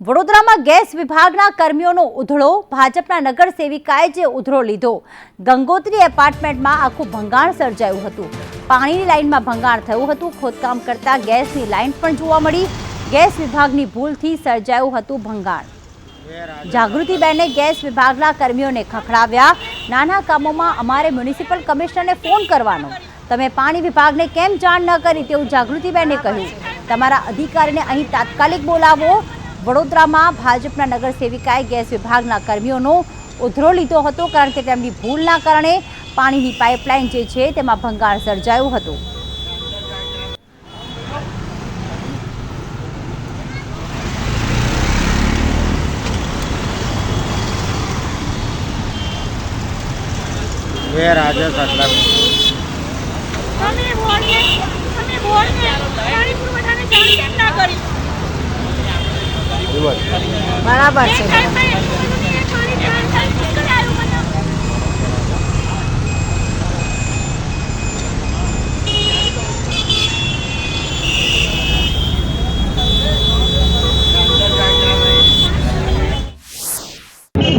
વડોદરામાં ગેસ વિભાગના કર્મીઓનો ઉધળો, ભાજપના નગર સેવિકાએ જે ઉધળો લીધો. ગંગોત્રી એપાર્ટમેન્ટમાં આખું ભંગાણ સર્જાયું હતું. પાણીની લાઇનમાં ભંગાણ થયું હતું. ખોદકામ કરતા ગેસની લાઇન પણ જોવા મળી. ગેસ વિભાગની ભૂલથી સર્જાયું હતું ભંગાણ. જાગૃતિબેને ગેસ વિભાગના કર્મીઓને ખખડાવ્યા. નાના કામોમાં અમારે મ્યુનિસિપલ કમિશનરને ફોન કરવાનો. તમે પાણી વિભાગને કેમ જાણ ન કરી તેવું જાગૃતિબેને કહ્યું. તમારા અધિકારીને અહીં તાત્કાલિક બોલાવો. વડોદરામાં ભાજપના નગર સેવિકાએ ગેસ વિભાગના કર્મીઓનો ઉધરો લીધો હતો કારણ કે તેમની ભૂલના કારણે પાણીની પાઇપલાઇન જે છે તેમાં ભંગાણ સર્જાયું હતું. અમે અમે પાણી પુરવઠાને જાણ ના કરી બરાબર. તો કરાયું મને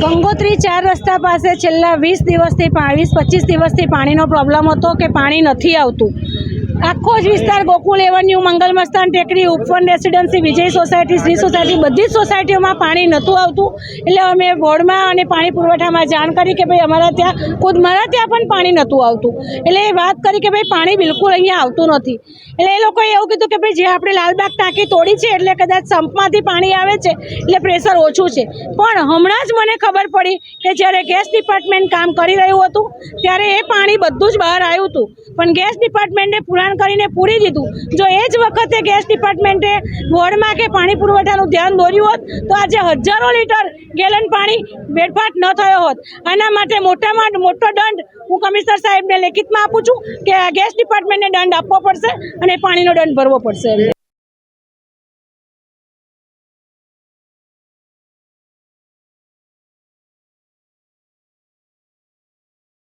ગંગોત્રી ચાર રસ્તા પાસે છેલ્લા વીસ દિવસથી વીસ પચીસ દિવસથી પાણીનો પ્રોબ્લેમ હતો કે પાણી નથી આવતું. આખો જ વિસ્તાર ગોકુલ એવન્યુ મંગલ મસ્તાન ટેકરી Upvan residency Vijay society, Shri society, બધી જ સોસાયટીઓમાં પાણી નહોતું આવતું. એટલે અમે બોર્ડમાં અને પાણી પુરવઠામાં જાણ કરી કે ભાઈ અમારા ત્યાં, ખુદ મારા ત્યાં પણ પાણી નહોતું આવતું. એટલે એ વાત કરી કે ભાઈ પાણી બિલકુલ અહીંયા આવતું નથી. એટલે એ લોકોએ એવું કીધું કે ભાઈ જે આપણે લાલબાગ ટાંકી તોડી છે, એટલે કદાચ સંપમાંથી પાણી આવે છે, એટલે પ્રેશર ઓછું છે. પણ હમણાં જ મને ખબર પડી કે જ્યારે ગેસ ડિપાર્ટમેન્ટ કામ કરી રહ્યું હતું, ત્યારે એ પાણી બધું જ બહાર આવ્યું હતું. પણ ગેસ ડિપાર્ટમેન્ટે પુરાણ કરીને પૂરી દીધું. જો એ જ વખતે ગેસ ડિપાર્ટમેન્ટે વોર્ડમાં કે પાણી પુરવઠાનું ધ્યાન દોર્યું હોત, તો આજે હજારો લીટર ગેલન પાણી વેડફાટ ન થયો હોત. આના માટે મોટામાં મોટો દંડ હું કમિશનર સાહેબને લેખિતમાં આપું છું કે ગેસ ડિપાર્ટમેન્ટને દંડ આપવો પડશે અને પાણીનો દંડ ભરવો પડશે.